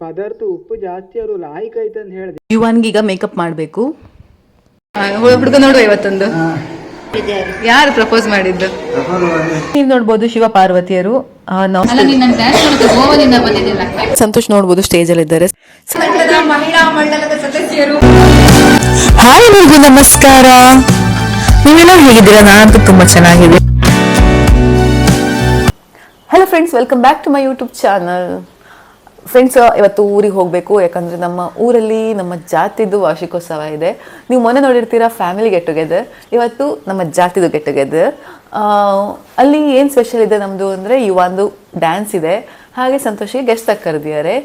ಪದಾರ್ಥ ಉಪ್ಪು ಜಾಸ್ತಿ ಅವರು ಲಾಯ್ಕ್ ಐತೆ ಅಂತ ಹೇಳಿದೆ. ಯುವನ್ಗೀಗ ಮೇಕಪ್ ಮಾಡಬೇಕು. ಹುಡುಗ ನೋಡುವ ಇವತ್ತೊಂದು ಯಾರು ಪ್ರಪೋಸ್ ಮಾಡಿದ್ದು? ನೀವು ನೋಡ್ಬೋದು ಶಿವ ಪಾರ್ವತಿಯರು. ಸಂತೋಷ್ ನೋಡ್ಬೋದು ಸ್ಟೇಜ್ ಅಲ್ಲಿ ಇದ್ದಾರೆ. ಹಾಯ್ ಎಲ್ರಿಗೂ ನಮಸ್ಕಾರ. ನೀವೆಲ್ಲ ಹೇಗಿದ್ದೀರಾ? ನಾನಂತೂ ತುಂಬಾ ಚೆನ್ನಾಗಿದೆ hello friends welcome back to my YouTube channel friends ಇವತ್ತು ಊರಿಗೆ ಹೋಗಬೇಕು. ಯಾಕಂದರೆ ನಮ್ಮ ಊರಲ್ಲಿ, ನಮ್ಮ ಜಾತಿದು ವಾರ್ಷಿಕೋತ್ಸವ ಇದೆ. ನೀವು ಮೊನ್ನೆ ನೋಡಿರ್ತೀರಾ ಫ್ಯಾಮಿಲಿ ಗೆಟ್ ಟುಗೆದರ್ ಇವತ್ತು ನಮ್ಮ ಜಾತಿದು ಗೆಟ್ ಟುಗೆದರ್ ಅಲ್ಲಿ ಏನು ಸ್ಪೆಷಲ್ ಇದೆ ನಮ್ಮದು ಅಂದರೆ ಒಂದು ಡ್ಯಾನ್ಸ್ ಇದೆ. ಹಾಗೆ ಸಂತೋಷಿಗೆ ಗೆಸ್ಟ್ ಆಗಿ ಕರೆದಿದ್ದಾರೆ.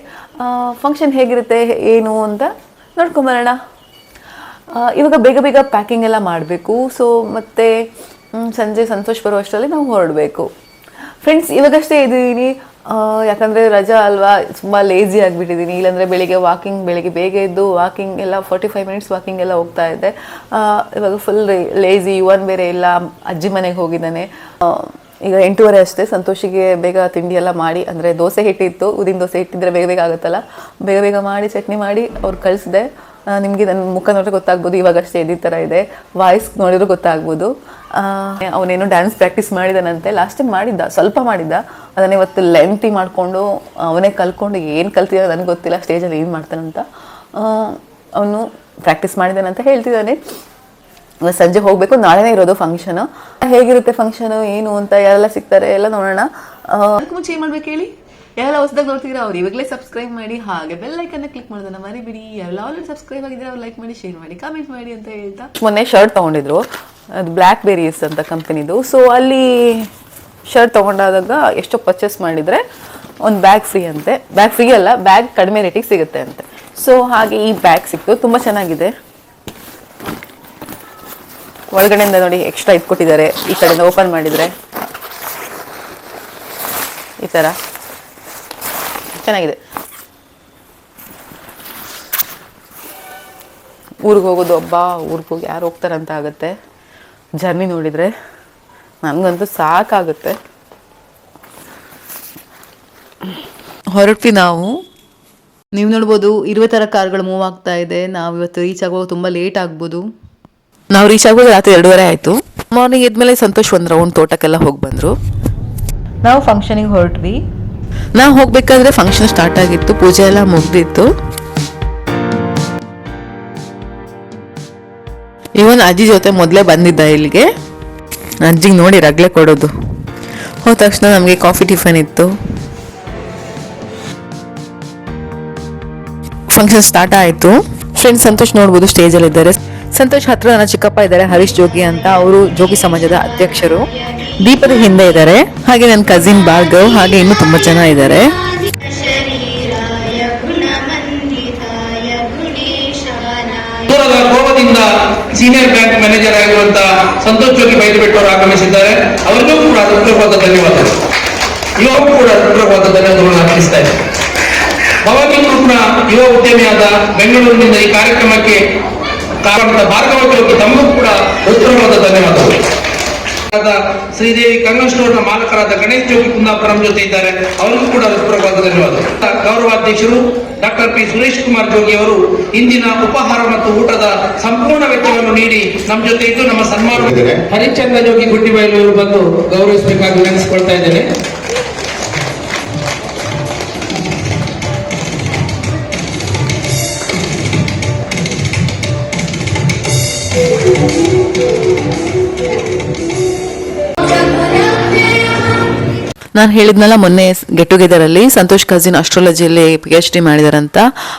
ಫಂಕ್ಷನ್ ಹೇಗಿರುತ್ತೆ ಏನು ಅಂತ ನೋಡ್ಕೊಂಬರೋಣ. ಇವಾಗ ಬೇಗ ಬೇಗ ಪ್ಯಾಕಿಂಗ್ ಎಲ್ಲ ಮಾಡಬೇಕು. ಸೊ ಮತ್ತು ಸಂಜೆ ಸಂತೋಷ್ ಬರುವಷ್ಟರಲ್ಲಿ ನಾವು ಹೊರಡಬೇಕು. ಫ್ರೆಂಡ್ಸ್ ಇವಾಗಷ್ಟೇ ಇದ್ದೀನಿ ಯಾಕಂದ್ರೆ ರಜಾ ಅಲ್ವಾ? ತುಂಬ ಲೇಜಿ ಆಗಿಬಿಟ್ಟಿದ್ದೀನಿ ಇಲ್ಲಾಂದರೆ ಬೆಳಿಗ್ಗೆ ವಾಕಿಂಗ್ ಬೆಳಿಗ್ಗೆ ಬೇಗ ಎದ್ದು ವಾಕಿಂಗ್ ಎಲ್ಲ ಫೋರ್ಟಿ ಫೈವ್ ಮಿನಿಟ್ಸ್ ವಾಕಿಂಗ್ ಎಲ್ಲ ಹೋಗ್ತಾ ಇದ್ದೆ. ಇವಾಗ ಫುಲ್ ಲೇಜಿ ಇವನ್ ಬೇರೆ ಇಲ್ಲ. ಅಜ್ಜಿ ಮನೆಗೆ ಹೋಗಿದ್ದಾನೆ. ಈಗ ಎಂಟೂವರೆ ಅಷ್ಟೇ. ಸಂತೋಷಿಗೆ ಬೇಗ ತಿಂಡಿ ಎಲ್ಲ ಮಾಡಿ, ಅಂದರೆ ದೋಸೆ ಹಿಟ್ಟಿತ್ತು. ಉದಿನ ದೋಸೆ ಹಿಟ್ಟಿದ್ರೆ ಬೇಗ ಬೇಗ ಆಗುತ್ತಲ್ಲ? ಬೇಗ ಬೇಗ ಮಾಡಿ, ಚಟ್ನಿ ಮಾಡಿ ಅವ್ರು ಕಳಿಸಿದೆ. ನಿಮಗೆ ನನ್ನ ಮುಖ ನೋಡಿದ್ರೆ ಗೊತ್ತಾಗ್ಬೋದು ಇವಾಗಷ್ಟೇ ಇದೇ ಥರ ಇದೆ. ವಾಯ್ಸ್ ನೋಡಿದ್ರು ಗೊತ್ತಾಗ್ಬೋದು. ಅವನೇನು ಡ್ಯಾನ್ಸ್ ಪ್ರಾಕ್ಟೀಸ್ ಮಾಡಿದಾನಂತೆ. ಲಾಸ್ಟ್ ಟೈಮ್ ಮಾಡಿದ್ದ, ಸ್ವಲ್ಪ ಮಾಡಿದ್ದ. ಅದನ್ನ ಇವತ್ತು ಲೆಂತಿ ಮಾಡಿಕೊಂಡು, ಅವನೇ ಕಲ್ತ್ಕೊಂಡು ಏನು ಕಲ್ತಿದ್ದ ನನಗೆ ಗೊತ್ತಿಲ್ಲ ಸ್ಟೇಜಲ್ಲಿ ಏನು ಮಾಡ್ತಾನಂತ ಅವನು ಪ್ರಾಕ್ಟೀಸ್ ಮಾಡಿದಾನಂತ ಹೇಳ್ತಿದ್ದಾನೆ ಸಂಜೆ ಹೋಗಬೇಕು, ನಾಳೆನೇ ಇರೋದು ಫಂಕ್ಷನು ಹೇಗಿರುತ್ತೆ ಫಂಕ್ಷನು ಏನು ಅಂತ ಯಾರೆಲ್ಲ ಸಿಗ್ತಾರೆ ಎಲ್ಲ ನೋಡೋಣ. ಮುಂಚೆ ಏನು ಮಾಡ್ಬೇಕು ಹೇಳಿ? ಯಾರೆಲ್ಲ ಹೊಸದಾಗಿ ನೋಡ್ತಿದ್ರೆ ಅವ್ರು ಇವಾಗಲೇ ಸಬ್ಸ್ಕ್ರೈಬ್ ಮಾಡಿ ಹಾಗೆ ಬೆಲ್ ಐಕನ್ನ ಕ್ಲಿಕ್ ಮಾಡೋದನ್ನ ಮರಿಬಿಡಿ. ಎಲ್ಲ ಆಲ್ರೆಡಿ ಸಬ್ಸ್ಕ್ರೈಬ್ ಆಗಿದ್ರೆ ಅವ್ರು ಲೈಕ್ ಮಾಡಿ ಶೇರ್ ಮಾಡಿ ಕಾಮೆಂಟ್ ಮಾಡಿ ಅಂತ ಹೇಳ್ತಾ. ಮೊನ್ನೆ ಶರ್ಟ್ ತಗೊಂಡಿದ್ರು. ಅದು ಬ್ಲ್ಯಾಕ್ ಬೇರೀಸ್ ಅಂತ ಕಂಪನಿದು ಸೊ ಅಲ್ಲಿ ಶರ್ಟ್ ತೊಗೊಂಡಾದಾಗ ಎಷ್ಟೋ ಪರ್ಚೇಸ್ ಮಾಡಿದರೆ ಒಂದು ಬ್ಯಾಗ್ ಫ್ರೀ ಅಂತೆ. ಬ್ಯಾಗ್ ಫ್ರೀ ಅಲ್ಲ ಬ್ಯಾಗ್ ಕಡಿಮೆ ರೇಟಿಗೆ ಸಿಗುತ್ತೆ ಅಂತೆ. ಸೊ ಹಾಗೆ ಈ ಬ್ಯಾಗ್ ಸಿಕ್ತು. ತುಂಬ ಚೆನ್ನಾಗಿದೆ. ಒಳಗಡೆಯಿಂದ ನೋಡಿ ಎಕ್ಸ್ಟ್ರಾ ಇಟ್ಕೊಟ್ಟಿದ್ದಾರೆ. ಈ ಕಡೆಯಿಂದ ಓಪನ್ ಮಾಡಿದರೆ. ಈ ಥರ ಚೆನ್ನಾಗಿದೆ. ಊರಿಗೆ ಹೋಗೋದು ಹಬ್ಬ ಊರಿಗೆ ಹೋಗಿ ಯಾರು ಹೋಗ್ತಾರಂತ ಆಗುತ್ತೆ. ಜರ್ನಿ ನೋಡಿದರೆ ನನಗಂತೂ ಸಾಕಾಗುತ್ತೆ. ಹೊರಟ್ವಿ ನಾವು. ನೀವು ನೋಡ್ಬೋದು ಇರುವ ಥರ ಕಾರ್ಗಳು ಮೂವ್ ಆಗ್ತಾ ಇದೆ. ನಾವು ಇವತ್ತು ರೀಚ್ ಆಗುವಾಗ ತುಂಬ ಲೇಟ್ ಆಗ್ಬೋದು. ನಾವು ರೀಚ್ ಆಗೋದು ರಾತ್ರಿ ಎರಡೂವರೆ ಆಯಿತು. ಮಾರ್ನಿಂಗ್ ಎದ್ಮೇಲೆ ಸಂತೋಷ್ ಒಂದು ರೌಂಡ್ ತೋಟಕ್ಕೆಲ್ಲ ಹೋಗಿ ಬಂದರು. ನಾವು ಫಂಕ್ಷನಿಗೆ ಹೊರಟ್ವಿ. ನಾವು ಹೋಗ್ಬೇಕಾದ್ರೆ ಫಂಕ್ಷನ್ ಸ್ಟಾರ್ಟ್ ಆಗಿತ್ತು, ಪೂಜೆ ಎಲ್ಲ ಮುಗ್ದಿತ್ತು. ಇವನ್ ಅಜ್ಜಿ ಜೊತೆ ಮೊದಲೇ ಬಂದಿದ್ದ ಇಲ್ಲಿಗೆ. ಅಜ್ಜಿಗೆ ನೋಡಿ ರಗ್ಲೆ ಕೊಡೋದು. ಹೋದ ತಕ್ಷಣ ನಮಗೆ ಕಾಫಿ ಟಿಫನ್ ಇತ್ತು. ಫಂಕ್ಷನ್ ಸ್ಟಾರ್ಟ್ ಆಯಿತು. ಫ್ರೆಂಡ್ಸ್ ಸಂತೋಷ್ ನೋಡ್ಬೋದು ಸ್ಟೇಜಲ್ಲಿ ಇದ್ದಾರೆ ಸಂತೋಷ್ ಹತ್ರ ನನ್ನ ಚಿಕ್ಕಪ್ಪ ಇದ್ದಾರೆ, ಹರೀಶ್ ಜೋಗಿ ಅಂತ ಅವರು ಜೋಗಿ ಸಮಾಜದ ಅಧ್ಯಕ್ಷರು. ದೀಪದ ಹಿಂದೆ ಇದ್ದಾರೆ, ಹಾಗೆ ನನ್ನ ಕಸಿನ್ ಭಾರ್ಗವ್, ಹಾಗೆ ಇನ್ನೂ ತುಂಬಾ ಜನ ಇದ್ದಾರೆ. ಸೀನಿಯರ್ ಬ್ಯಾಂಕ್ ಮ್ಯಾನೇಜರ್ ಆಗಿರುವಂತಹ ಸಂತೋಷ್ ಜೋಗಿ ಬೈದಬಿಟ್ಟು ಅವರು ಆಗಮಿಸಿದ್ದಾರೆ. ಅವರಿಗೂ ಕೂಡ ಹೃತ್ಪೂರ್ವಕವಾದ ಧನ್ಯವಾದಗಳು ಇವರು ಕೂಡ ಹೃತ್ಪೂರ್ವಕವಾದ ಧನ್ಯವಾದಗಳನ್ನು ಅರ್ಪಿಸ್ತಾ ಇದ್ದಾರೆ. ಭವಾನಿ ಗ್ರೂಪ್ನ ಯುವ ಉದ್ಯಮಿಯಾದ ಬೆಂಗಳೂರಿನಿಂದ ಈ ಕಾರ್ಯಕ್ರಮಕ್ಕೆ ಕಾರಣದ ಭಾರ್ಗವ ಜೋಗಿ ತಮಗೂ ಕೂಡ ಉತ್ತಮವಾದ ಧನ್ಯವಾದಗಳು. ಶ್ರೀದೇವಿ ಕಂಗನ್ ಸ್ಟೋರ್ನ ಮಾಲಕರಾದ ಗಣೇಶ್ ಜೋಗಿ ಕುಂದಾಪುರ ನಮ್ಮ ಜೊತೆ ಇದ್ದಾರೆ. ಅವರಿಗೂ ಕೂಡ ಹೃತ್ಪೂರ್ವಕವಾದ ಧನ್ಯವಾದಗಳು. ಗೌರವಾಧ್ಯಕ್ಷರು ಡಾಕ್ಟರ್ ಪಿ ಸುರೇಶ್ ಕುಮಾರ್ ಜೋಗಿ ಅವರು ಇಂದಿನ ಉಪಹಾರ ಮತ್ತು ಊಟದ ಸಂಪೂರ್ಣ ವೆಚ್ಚವನ್ನು ನೀಡಿ ನಮ್ಮ ಜೊತೆ ಇದ್ದು ನಮ್ಮ ಸನ್ಮಾನ ಹರಿಶ್ಚಂದ್ರ ಜೋಗಿ ಗುಡ್ಡಿಬೈಲು ಇವರು ಬಂದು ಗೌರವಿಸಬೇಕಾಗಿ ವಿನಂತಿಸಿಕೊಳ್ತಾ ಇದ್ದೇನೆ. ನಾನು ಹೇಳಿದ್ನಲ್ಲ ಮೊನ್ನೆ ಗೆಟ್ ಟುಗೆದರ್ ಅಲ್ಲಿ ಸಂತೋಷ್ ಕಜಿನ್ ಅಸ್ಟ್ರಾಲಜಿಯಲ್ಲಿ ಪಿ ಎಚ್ ಡಿ ಮಾಡಿದಾರಂತ.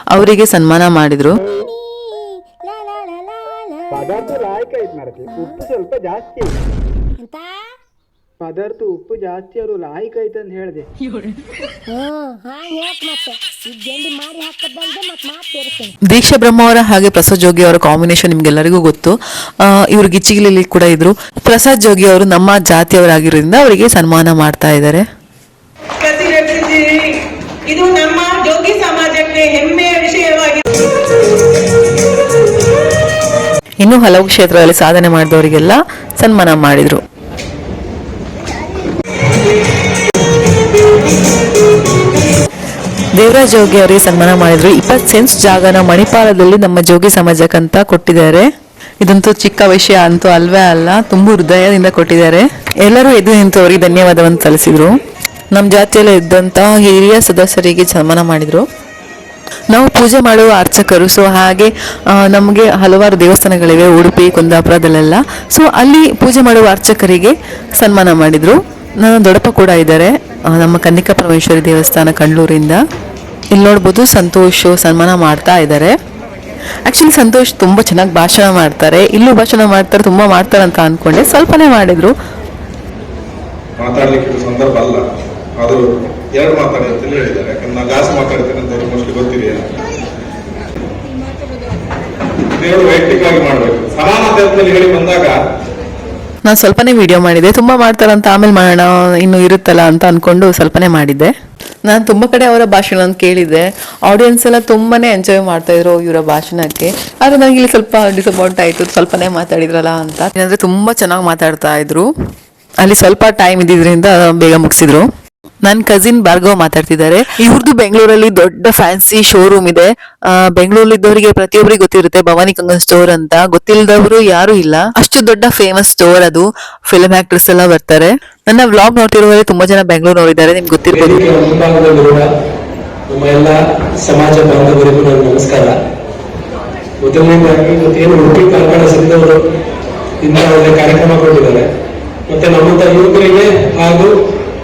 ಅವರಿಗೆ ಸನ್ಮಾನ ಮಾಡಿದ್ರು. ಸ್ವಲ್ಪ ಜಾಸ್ತಿ ಪದಾರ್ಥ ಉಪ್ಪು ಜಾಸ್ತಿ ಅವರು ಲಾಯ್ಕ್ ಐತೆ ಅಂತ ಹೇಳಿದೆ. ದೀಕ್ಷಾ ಬ್ರಹ್ಮ ಅವರ ಹಾಗೆ ಪ್ರಸಾದ್ ಜೋಗಿ ಅವರ ಕಾಂಬಿನೇಷನ್ ನಿಮ್ಗೆಲ್ಲರಿಗೂ ಗೊತ್ತು. ಇವರು ಗಿಚ್ಚಿಗಿಲಿ ಕೂಡ ಇದ್ರು. ಪ್ರಸಾದ್ ಜೋಗಿ ಅವರು ನಮ್ಮ ಜಾತಿಯವರಾಗಿರೋದ್ರಿಂದ ಅವರಿಗೆ ಸನ್ಮಾನ ಮಾಡ್ತಾ ಇದ್ದಾರೆ. ಇದು ನಮ್ಮ ಜೋಗಿ ಸಮಾಜಕ್ಕೆ ಹೆಮ್ಮೆಯ ವಿಷಯವಾಗಿದೆ ಇನ್ನು ಹಲವು ಕ್ಷೇತ್ರಗಳಲ್ಲಿ ಸಾಧನೆ ಮಾಡಿದವರಿಗೆಲ್ಲ ಸನ್ಮಾನ ಮಾಡಿದ್ರು. ದೇವರಾಜ್ ಜೋಗಿ ಅವರಿಗೆ ಸನ್ಮಾನ ಮಾಡಿದ್ರು. ಇಪ್ಪತ್ತು ಸೆನ್ಸ್ ಜಾಗನ ಮಣಿಪಾಲದಲ್ಲಿ ನಮ್ಮ ಜೋಗಿ ಸಮಾಜಕ್ಕಂತ ಕೊಟ್ಟಿದ್ದಾರೆ. ಇದಂತೂ ಚಿಕ್ಕ ವಿಷಯ ಅಂತೂ ಅಲ್ವೇ ಅಲ್ಲ ತುಂಬ ಹೃದಯದಿಂದ ಕೊಟ್ಟಿದ್ದಾರೆ. ಎಲ್ಲರೂ ಎದ್ದು ನಿಂತು ಅವರಿಗೆ ಧನ್ಯವಾದವನ್ನು ಸಲ್ಲಿಸಿದ್ರು. ನಮ್ಮ ಜಾತಿಯಲ್ಲಿ ಇದ್ದಂತಹ ಹಿರಿಯ ಸದಸ್ಯರಿಗೆ ಸನ್ಮಾನ ಮಾಡಿದರು. ನಾವು ಪೂಜೆ ಮಾಡುವ ಅರ್ಚಕರು ಸೊ ಹಾಗೆ ನಮಗೆ ಹಲವಾರು ದೇವಸ್ಥಾನಗಳಿವೆ ಉಡುಪಿ ಕುಂದಾಪುರದಲ್ಲೆಲ್ಲ. ಸೊ ಅಲ್ಲಿ ಪೂಜೆ ಮಾಡುವ ಅರ್ಚಕರಿಗೆ ಸನ್ಮಾನ ಮಾಡಿದ್ರು. ನನ್ನ ದೊಡ್ಡಪ್ಪ ಕೂಡ ಇದ್ದಾರೆ. ನಮ್ಮ ಕನ್ನಿಕಾ ಪರಮೇಶ್ವರಿ ದೇವಸ್ಥಾನ ಕಣ್ಣೂರಿಂದ. ಇಲ್ಲಿ ನೋಡ್ಬೋದು ಸಂತೋಷ್ ಸನ್ಮಾನ ಮಾಡ್ತಾ ಇದ್ದಾರೆ. ಆ್ಯಕ್ಚುಲಿ ಸಂತೋಷ್ ತುಂಬ ಚೆನ್ನಾಗಿ ಭಾಷಣ ಮಾಡ್ತಾರೆ. ಇಲ್ಲೂ ಭಾಷಣ ಮಾಡ್ತಾರೆ, ತುಂಬ ಮಾಡ್ತಾರೆ ಅಂತ ಅಂದ್ಕೊಂಡೆ ಸ್ವಲ್ಪನೇ ಮಾಡಿದ್ರು. ಮಾತಾಡಲಿಕ್ಕೆ ಸಂದರ್ಭ ಅಲ್ಲ. ಆದರೂ ಎರಡು ಮಾತಾಡಿ ಅಂತ ಹೇಳಿದ್ದಾರೆ. ಯಾಕಂದ್ರೆ ನಾನು ಜಾಸ್ತಿ ಮಾತಾಡ್ತೇನೆ ಅಂತ ಅವ್ರಿಗೆ ಮೋಸ್ಟ್ಲಿ ಗೊತ್ತಿದೆಯಲ್ಲ. ದೇವರು ವೈಯಕ್ತಿಕವಾಗಿ ಮಾಡಬೇಕು. ಸಮಾನತೆ ಹೇಳಿ ಬಂದಾಗ ನಾನು ಸ್ವಲ್ಪನೇ ವಿಡಿಯೋ ಮಾಡಿದೆ. ತುಂಬ ಮಾಡ್ತಾರಂತ ಆಮೇಲೆ ಮಾಡೋಣ, ಇನ್ನು ಇರುತ್ತಲ್ಲ ಅಂತ ಅಂದ್ಕೊಂಡು ಸ್ವಲ್ಪನೇ ಮಾಡಿದ್ದೆ. ನಾನು ತುಂಬ ಕಡೆ ಅವರ ಭಾಷಣ ಕೇಳಿದ್ದೆ. ಆಡಿಯನ್ಸ್ ಎಲ್ಲ ತುಂಬಾನೇ ಎಂಜಾಯ್ ಮಾಡ್ತಾಯಿದ್ರು ಇವರ ಭಾಷಣಕ್ಕೆ. ಆದರೆ ನನಗೆ ಇಲ್ಲಿ ಸ್ವಲ್ಪ ಡಿಸಪಾಯಿಂಟ್ ಆಯಿತು. ಸ್ವಲ್ಪನೇ ಮಾತಾಡಿದ್ರಲ್ಲ ಅಂತ. ಏನಂದರೆ ತುಂಬ ಚೆನ್ನಾಗಿ ಮಾತಾಡ್ತಾ ಇದ್ರು. ಅಲ್ಲಿ ಸ್ವಲ್ಪ ಟೈಮ್ ಇದ್ದಿದ್ದರಿಂದ ಬೇಗ ಮುಗಿಸಿದ್ರು. ನನ್ನ ಕಸಿನ್ ಭಾರ್ಗವ್ ಮಾತಾಡ್ತಿದ್ದಾರೆ ಇವ್ರದ್ದು ಬೆಂಗಳೂರಲ್ಲಿ ದೊಡ್ಡ ಫ್ಯಾನ್ಸಿ ಶೋರೂಮ್ ಇದೆ. ಬೆಂಗಳೂರಲ್ಲಿ ಇದ್ದವರಿಗೆ ಪ್ರತಿಯೊಬ್ಬರಿಗೆ ಗೊತ್ತಿರುತ್ತೆ ಭವಾನಿ ಕಂಗನ್ ಸ್ಟೋರ್ ಅಂತ. ಗೊತ್ತಿಲ್ಲದವರು ಯಾರು ಇಲ್ಲ. ಅಷ್ಟು ದೊಡ್ಡ ಫೇಮಸ್ ಸ್ಟೋರ್ ಅದು. ಫಿಲ್ಮ್ ಆಕ್ಟ್ರೆಸ್ ಎಲ್ಲ ಬರ್ತಾರೆ. ನನ್ನ ವ್ಲಾಗ್ ನೋಡ್ತಿರುವವರೆ ತುಂಬಾ ಜನ ಬೆಂಗಳೂರು ನೋಡಿದ್ದಾರೆ. ನಿಮ್ಗೆ ಗೊತ್ತಿರ್ಬೋದು. ಸಮಾಜ ಬಾಂಧವರಿಗೂ ನಮಸ್ಕಾರ. ಕಾರ್ಯಕ್ರಮ ಕೊಟ್ಟಿದ್ದಾರೆ. ಮತ್ತೆ ನಮ್ಮಂತ ಯುವಕರಿಗೆ ಹಾಗೂ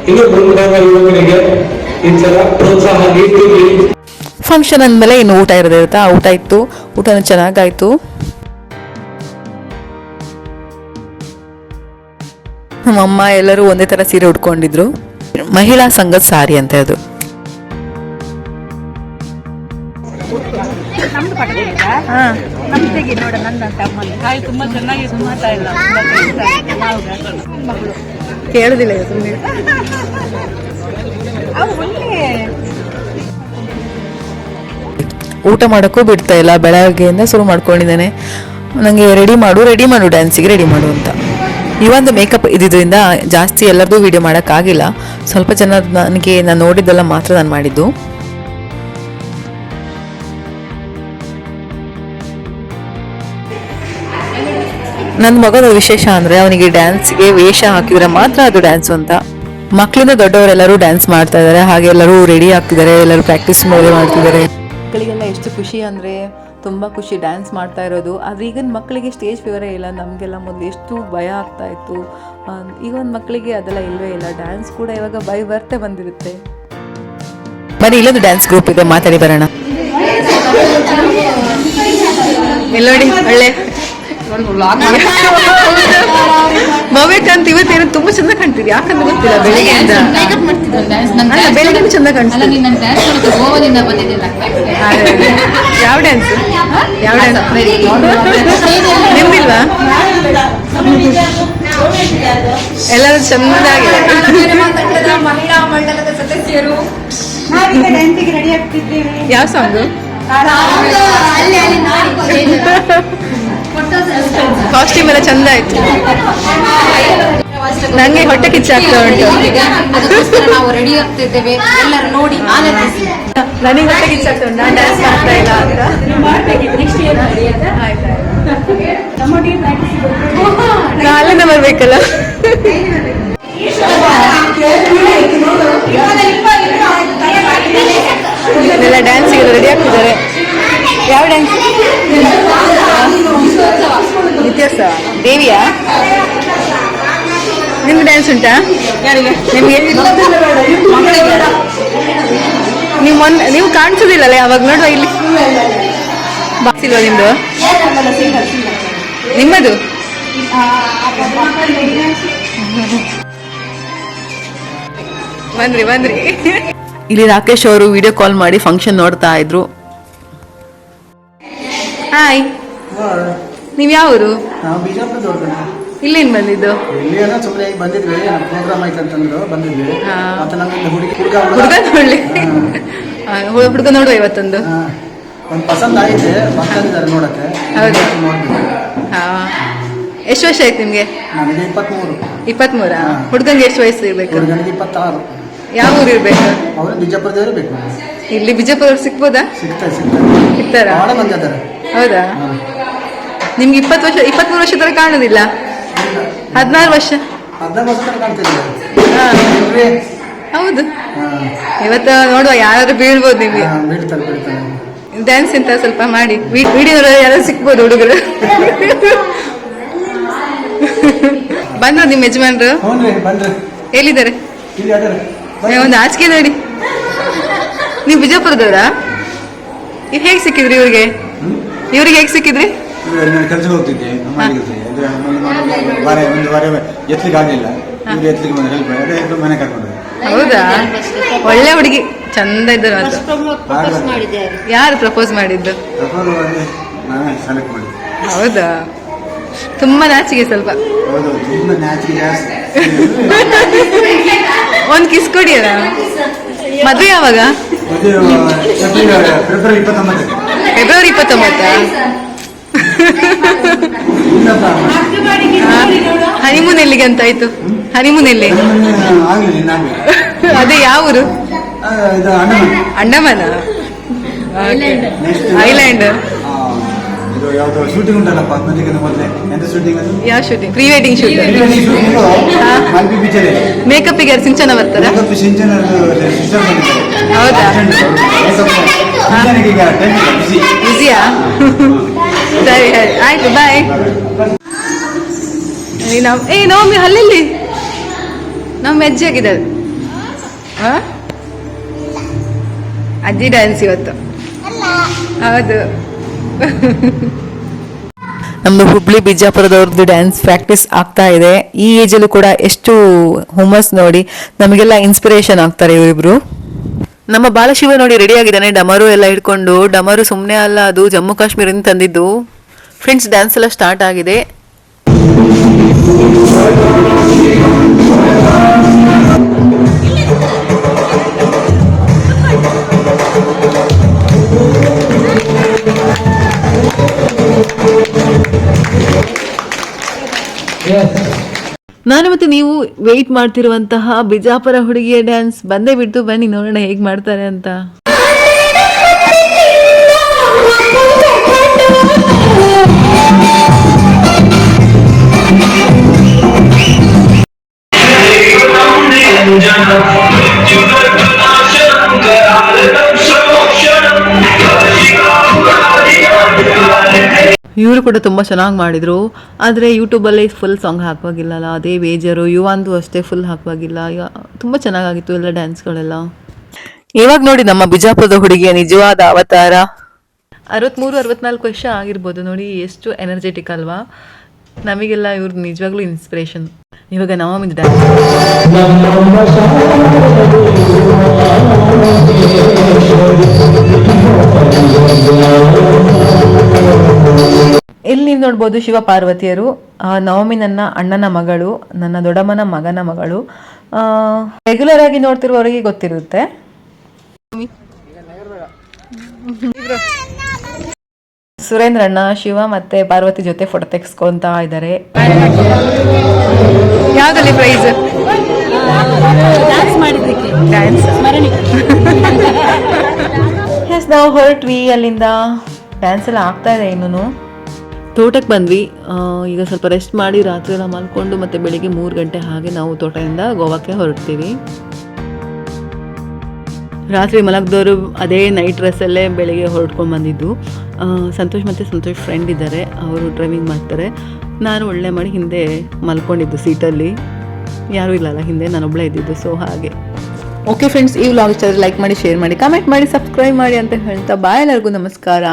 ಯುವಕರಿಗೆ ಪ್ರೋತ್ಸಾಹ ನೀಡ್ತೀವಿ ಫಂಕ್ಷನ್ ಅಂದಮೇಲೆ ಇನ್ನು ಊಟ ಇರೋದಿರುತ್ತಾ ಊಟ ಇತ್ತು. ಊಟನೂ ಚೆನ್ನಾಗಾಯ್ತು. ನಮ್ಮಮ್ಮ ಎಲ್ಲರೂ ಒಂದೇ ತರ ಸೀರೆ ಉಟ್ಕೊಂಡಿದ್ರು. ಮಹಿಳಾ ಸಂಘದ ಸಾರಿ ಅಂತ ಅದು. ಕೇಳುದಿಲ್ಲ ಸುಮ್ಮನೆ ಊಟ ಮಾಡೋಕ್ಕೂ ಬಿಡ್ತಾ ಇಲ್ಲ. ಬೆಳಗ್ಗೆಯಿಂದ ಶುರು ಮಾಡ್ಕೊಂಡಿದ್ದಾನೆ. ನನಗೆ ರೆಡಿ ಮಾಡು ರೆಡಿ ಮಾಡು ಡ್ಯಾನ್ಸಿಗೆ ರೆಡಿ ಮಾಡು ಅಂತ. ಈ ಒಂದು ಮೇಕಪ್ ಇದ್ದಿದ್ದರಿಂದ ಜಾಸ್ತಿ ಎಲ್ಲರದು ವಿಡಿಯೋ ಮಾಡೋಕ್ಕಾಗಿಲ್ಲ. ಸ್ವಲ್ಪ ಜನ ನನಗೆ ನಾನು ನೋಡಿದ್ದೆಲ್ಲ ಮಾತ್ರ ನಾನು ಮಾಡಿದ್ದು. ನನ್ನ ಮಗನ ವಿಶೇಷ ಅಂದರೆ ಅವನಿಗೆ ಡ್ಯಾನ್ಸ್ಗೆ ವೇಷ ಹಾಕಿದ್ರೆ ಮಾತ್ರ ಅದು ಡ್ಯಾನ್ಸ್ ಅಂತ. ಮಕ್ಕಳಿಂದ ದೊಡ್ಡವರೆಲ್ಲರೂ ಡ್ಯಾನ್ಸ್ ಮಾಡ್ತಾ ಇದ್ದಾರೆ ಹಾಗೆ ಎಲ್ಲರೂ ರೆಡಿ ಆಗ್ತಿದ್ದಾರೆ ಎಲ್ಲರೂ ಪ್ರಾಕ್ಟೀಸ್ ಮಾಡಿ ಮಾಡ್ತಿದ್ದಾರೆ. ಮಕ್ಕಳಿಗೆಲ್ಲ ಎಷ್ಟು ಖುಷಿ ಅಂದರೆ ತುಂಬ ಖುಷಿ ಡ್ಯಾನ್ಸ್ ಮಾಡ್ತಾ ಇರೋದು. ಆದರೆ ಈಗಿನ ಮಕ್ಕಳಿಗೆ ಸ್ಟೇಜ್ ಫಿವರೇ ಇಲ್ಲ ನಮಗೆಲ್ಲ ಮೊದಲು ಎಷ್ಟು ಭಯ ಆಗ್ತಾ ಇತ್ತು. ಈಗ ಒಂದು ಮಕ್ಕಳಿಗೆ ಅದೆಲ್ಲ ಇಲ್ಲವೇ ಇಲ್ಲ ಡ್ಯಾನ್ಸ್ ಕೂಡ ಇವಾಗ ಭಯ ಬರ್ತೆ ಬಂದಿರುತ್ತೆ. ಬರೀ ಇಲ್ಲೊಂದು ಡ್ಯಾನ್ಸ್ ಗ್ರೂಪ್ ಇದೆ ಮಾತಾಡಿ ಬರೋಣ. ಮವೇಕಂತ ಇವತ್ತೇನು ತುಂಬಾ ಚಂದ ಕಾಣ್ತಿದ್ಯಾ? ಯಾಕಂತ ಗೊತ್ತಿಲ್ಲ ಬೆಳಿಗ್ಗೆಯಿಂದ ಮೇಕಪ್ ಮಾಡ್ತಿದ್ದೆ ಬೆಳಿಗ್ಗೆ ಚಂದ ಅಲ್ಲ ಕಾಣಿಸ್ತದೆ ನೀನ್ ನನ್ನ ಡ್ಯಾನ್ಸ್ ನೋಡಕ್ಕೆ ಗೋವಾದಿಂದ ಬಂದಿದ್ದಿಲ್ಲ. ಯಾವ ಡ್ಯಾನ್ಸ್ ಯಾವ ಡ್ಯಾನ್ಸ್ ನಿಮ್ದಿಲ್ವಾ? ಎಲ್ಲರೂ ಚಂದಾಗಿದೆ. ಮಹಿಳಾ ಮಂಡಲದ ಸದಸ್ಯರು. ಯಾವ ಸಾಂಗು ಕಾಸ್ಟ್ಯೂಮ್ ಎಲ್ಲ ಚಂದ ಆಯ್ತು. ನಂಗೆ ಹೊಟ್ಟೆ ಕಿಚ್ಚಾಗ್ತಾ ಉಂಟು. ನಾವು ರೆಡಿ ಆಗ್ತಿದ್ದೇವೆ ಎಲ್ಲರೂ ನೋಡಿ ಆನಂದಿಸಿ ನನಗೆ ಹೊಟ್ಟೆ ಕಿಚ್ಚಾಗ್ತಾ ಉಂಟು. ನಾನು ಡ್ಯಾನ್ಸ್ ಮಾಡ್ತಾ ಇಲ್ಲ ಅಂತ. ನಾಳೆನ ಬರ್ಬೇಕಲ್ಲ. ಉಂಟಾ? ನಿಮ್ಗೆ? ನೀವು ಮೊನ್ನೆ ನೀವು ಕಾಣಿಸೋದಿಲ್ಲಲ್ಲ ಯಾವಾಗ? ನೋಡುವ ಇಲ್ಲಿ. ಬಾಕ್ಸಿಲ್ವಾ ನಿಮ್ದು? ನಿಮ್ಮದು? ಬಂದ್ರಿ ಬಂದ್ರಿ. ಇಲ್ಲಿ ರಾಕೇಶ್ ಅವರು ವಿಡಿಯೋ ಕಾಲ್ ಮಾಡಿ ಫಂಕ್ಷನ್ ನೋಡ್ತಾ ಇದ್ರು. ಹಾಯ್ ನೀವು ಯಾವ ಊರು ಇಲ್ಲೇನ್ ಬಂದಿದ್ದು? ಇಲ್ಲಿ ಏನೋ ಸುಮ್ಮನೆ ಬಂದಿದ್ವಿ ನಮ್ಮ ಪ್ರೋಗ್ರಾಮ್ ಆಯ್ತು ಅಂತಂದ್ರು ಬಂದಿದ್ವಿ. ಮತ್ತೆ ನಮ್ಗೆ ಹುಡುಗಿ ಹುಡುಗ ಹುಡುಗ ನೋಡ್ಲಿ. ಹುಡುಗ ನೋಡುವ ಇವತ್ತೊಂದು. ಒಂದು ಪಸಂದ್ ಆಯ್ತು ಬರ್ತಾನಿದ್ದಾರೆ ನೋಡಕ್ಕೆ. ಹೌದು. ಹಾ. ಎಷ್ಟು ವರ್ಷ ಆಯ್ತು ನಿಮಗೆ? ನನಗೆ ಇಪ್ಪತ್ಮೂರು ಇಪ್ಪತ್ಮೂರಾ ಹುಡುಗಂಗೆ ಎಷ್ಟು ವಯಸ್ಸು ಇರ್ಬೇಕು? ಹುಡುಗನಿಗೆ ಇಪ್ಪತ್ತಾರು. ಯಾವ ಊರು ಇರ್ಬೇಕು? ಅವರು ಬಿಜಾಪುರದವರು ಬೇಕು ಇಲ್ಲಿ ಬಿಜಾಪುರ ಸಿಗ್ಬೋದಾ? ಸಿಗ್ತಾರೆ ಸಿಗ್ತಾರೆ. ಸಿಗ್ತಾರಾ? ಭಾಳ ಮಂದಿ ಅದಾರೆ ಹೌದಾ? ನಿಮ್ಗೆ ಇಪ್ಪತ್ತು ವರ್ಷ ಇಪ್ಪತ್ಮೂರು ವರ್ಷ ತರ ಕಾಣೋದಿಲ್ಲ? ಹದಿನಾರು ವರ್ಷ. ಹೌದು. ಇವತ್ತು ನೋಡುವ ಯಾರಾದ್ರೂ ಬೀಳ್ಬೋದು ನಿಮ್ಗೆ. ಡ್ಯಾನ್ಸ್ ಅಂತ ಸ್ವಲ್ಪ ಮಾಡಿ. ವಿಡಿಯೋ ಯಾರು ಸಿಕ್ಬೋದು ಹುಡುಗರು. ಬಂದ್ರ ನಿಮ್ಮ ಯಜಮಾನ್ರು? ಎಲ್ಲಿದ್ದಾರೆ? ಒಂದು ಆಚಿಕೆ ನೋಡಿ. ನೀವು ಬಿಜಾಪುರದವರಾ? ಈಗ ಹೇಗೆ ಸಿಕ್ಕಿದ್ರಿ ಇವ್ರಿಗೆ? ಇವ್ರಿಗೆ ಹೇಗೆ ಸಿಕ್ಕಿದ್ರಿ? ಕೆಲಸಕ್ಕೆ ಹೋಗ್ತಿದ್ದೆ ಅಮ್ಮ ಆಗಿದ್ದೆ. ಅಂದ್ರೆ ಒಂದು ವಾರ ಒಂದು ವಾರ ಎತ್ತಲಿಕ್ಕೆ ಆಗಲಿಲ್ಲ. ಇವ್ರು ಎತ್ತಲಿಕ್ಕೆ ಬಂದು ಹೆಲ್ಪ್ ಅದೇ ಮನೆ ಕರ್ಕೊಂಡು ಹೌದಾ? ಒಳ್ಳೆ ಹುಡುಗಿ. ಚಂದ ಇದ್ದರು ಅದು ಯಾರು? ಪ್ರಪೋಸ್ ಮಾಡಿದ್ದು ಸೆಲೆಕ್ಟ್ ಹೌದಾ? ತುಂಬಾ ನಾಚಿಗೆ ಸ್ವಲ್ಪ. ಹೌದು ತುಂಬ ನಾಚಿಕೆ ಜಾಸ್ತಿ. ಒಂದ್ ಕಿಸ್ ಕೊಡಿಯಲ್ಲ ಮದ್ವೆ ಯಾವಾಗ? ಮದುವೆ ಫೆಬ್ರವರಿ ಇಪ್ಪತ್ತೊಂಬತ್ತಕ್ಕೆ. ಫೆಬ್ರವರಿ ಇಪ್ಪತ್ತೊಂಬತ್ತ? ಹನಿಮೂನ್ ಎಲ್ಲಿಗೆ ಅಂತ ಆಯ್ತು. ಹನಿಮೂನ್ ಎಲ್ಲಿ ಅದೇ ಯಾವ ಊರು? ಆ, ಇದು ಅಂಡಮಾನ ಐಲ್ಯಾಂಡ್ ಶೂಟಿಂಗ್ ಯಾವ ಶೂಟಿಂಗ್ ಪ್ರೀ ವೆಡ್ಡಿಂಗ್ ಶೂಟ್ ಮೇಕಪ್ಗೆ ಸಿಂಚನ ಬರ್ತಾರ? ಹೌದಾ? ಬಿಸಿಯಾ ಸರಿ ಆಯ್ತು ಬಾಯ್ ನಮ್ ಏ, ನವಮಿ, ಅಲ್ಲೆಲ್ಲಿ? ನಮ್ಮ ಅಜ್ಜಿ ಆಗಿದ್ದಾಳೆ ಆ? ಅಜ್ಜಿ ಡ್ಯಾನ್ಸ್ ಇವತ್ತು. ಹೌದು. ನಮ್ದು ಹುಬ್ಳಿ ಬಿಜಾಪುರದವ್ರದ್ದು ಡ್ಯಾನ್ಸ್ ಪ್ರಾಕ್ಟೀಸ್ ಆಗ್ತಾ ಇದೆ. ಈ ಏಜಲ್ಲೂ ಕೂಡ ಎಷ್ಟು ಹುಮ್ಮಸ್ ನೋಡಿ ನಮಗೆಲ್ಲ ಇನ್ಸ್ಪಿರೇಷನ್ ಆಗ್ತಾರೆ ಇವರಿಬ್ರು. ನಮ್ಮ ಬಾಲಶಿವ ನೋಡಿ ರೆಡಿ ಆಗಿದ್ದಾನೆ. ಡಮರು ಎಲ್ಲ ಹಿಡ್ಕೊಂಡು. ಡಮರು ಸುಮ್ಮನೆ ಅಲ್ಲ ಅದು ಜಮ್ಮು ಕಾಶ್ಮೀರದಿಂದ ತಂದಿದ್ದು. ಫ್ರೆಂಡ್ಸ್ ಡ್ಯಾನ್ಸ್ ಎಲ್ಲ ಸ್ಟಾರ್ಟ್ ಆಗಿದೆ. ನಾನು ಮತ್ತೆ ನೀವು ವೆಯ್ಟ್ ಮಾಡ್ತಿರುವಂತಹ ಬಿಜಾಪುರ ಹುಡುಗಿಯ ಡ್ಯಾನ್ಸ್ ಬಂದೇ ಬಿಟ್ಟು ಬನ್ನಿ ನೋಡೋಣ ಹೇಗೆ ಮಾಡ್ತಾರೆ ಅಂತ. ಇವರು ಕೂಡ ತುಂಬ ಚೆನ್ನಾಗಿ ಮಾಡಿದರು. ಆದರೆ ಯೂಟ್ಯೂಬಲ್ಲಿ ಫುಲ್ ಸಾಂಗ್ ಹಾಕುವಾಗಿಲ್ಲಲ್ಲ ಅದೇ ವೇಜರು ಯುವಂದು ಅಷ್ಟೇ ಫುಲ್ ಹಾಕುವಾಗಿಲ್ಲ. ತುಂಬ ಚೆನ್ನಾಗಾಗಿತ್ತು ಎಲ್ಲ ಡ್ಯಾನ್ಸ್ಗಳೆಲ್ಲ ಇವಾಗ ನೋಡಿ ನಮ್ಮ ಬಿಜಾಪುರದ ಹುಡುಗಿಯ ನಿಜವಾದ ಅವತಾರ. ಅರವತ್ತ್ಮೂರು ಅರವತ್ನಾಲ್ಕು ವರ್ಷ ಆಗಿರ್ಬೋದು ನೋಡಿ ಎಷ್ಟು ಎನರ್ಜೆಟಿಕ್ ಅಲ್ವಾ. ನಮಗೆಲ್ಲ ಇವ್ರ ನಿಜವಾಗ್ಲೂ ಇನ್ಸ್ಪಿರೇಷನ್ ಇವಾಗ ನವಮಿ ಡ್ಯಾನ್ಸ್ ಇಲ್ಲಿ ನೀವು ನೋಡ್ಬೋದು ಶಿವ ಪಾರ್ವತಿಯರು ನವಮಿ ನನ್ನ ಅಣ್ಣನ ಮಗಳು ನನ್ನ ದೊಡ್ಡಮ್ಮನ ಮಗನ ಮಗಳು. ರೆಗ್ಯುಲರ್ ಆಗಿ ನೋಡ್ತಿರುವವರಿಗೆ ಗೊತ್ತಿರುತ್ತೆ. ಸುರೇಂದ್ರಣ್ಣ ಶಿವ ಮತ್ತೆ ಪಾರ್ವತಿ ಜೊತೆ ಫೋಟೋ ತೆಗೆಸ್ಕೊಂತ ಇದ್ದಾರೆ. ಯಾವ್ದಲ್ಲಿ ಪ್ರೈಸ್ ಡ್ಯಾನ್ಸ್ ನಾವು ಹೊರಟ್ವಿ ಅಲ್ಲಿಂದ. ಡ್ಯಾನ್ಸ್ ಎಲ್ಲ ಆಗ್ತಾ ಇದೆ ಇನ್ನೂ ತೋಟಕ್ಕೆ ಬಂದ್ವಿ. ಈಗ ಸ್ವಲ್ಪ ರೆಸ್ಟ್ ಮಾಡಿ ರಾತ್ರಿ ಎಲ್ಲ ಮಲ್ಕೊಂಡು ಮತ್ತೆ ಬೆಳಿಗ್ಗೆ ಮೂರು ಗಂಟೆ ಹಾಗೆ ನಾವು ತೋಟದಿಂದ ಗೋವಾಕ್ಕೆ ಹೊರಡ್ತೀವಿ. ರಾತ್ರಿ ಮಲಗ್ದವರು ಅದೇ ನೈಟ್ ಡ್ರೆಸ್ಸಲ್ಲೇ ಬೆಳಿಗ್ಗೆ ಹೊರಡ್ಕೊಂಡು ಬಂದಿದ್ದು. ಸಂತೋಷ್ ಮತ್ತು ಸಂತೋಷ್ ಫ್ರೆಂಡ್ ಇದ್ದಾರೆ. ಅವರು ಡ್ರೈವಿಂಗ್ ಮಾಡ್ತಾರೆ. ನಾನು ಒಳ್ಳೆ ಮಾಡಿ ಹಿಂದೆ ಮಲ್ಕೊಂಡಿದ್ದು ಸೀಟಲ್ಲಿ ಯಾರೂ ಇಲ್ಲಲ್ಲ, ಹಿಂದೆ ನಾನೊಬ್ಬಳೇ ಇದ್ದಿದ್ದು ಸೊ ಹಾಗೆ. ಓಕೆ ಫ್ರೆಂಡ್ಸ್ ಈ ವ್ಲಾಗ್ ಇಷ್ಟ ಲೈಕ್ ಮಾಡಿ ಶೇರ್ ಮಾಡಿ ಕಮೆಂಟ್ ಮಾಡಿ ಸಬ್ಸ್ಕ್ರೈಬ್ ಮಾಡಿ ಅಂತ ಹೇಳ್ತಾ ಬಾಯ್ ಎಲ್ಲರಿಗೂ ನಮಸ್ಕಾರ.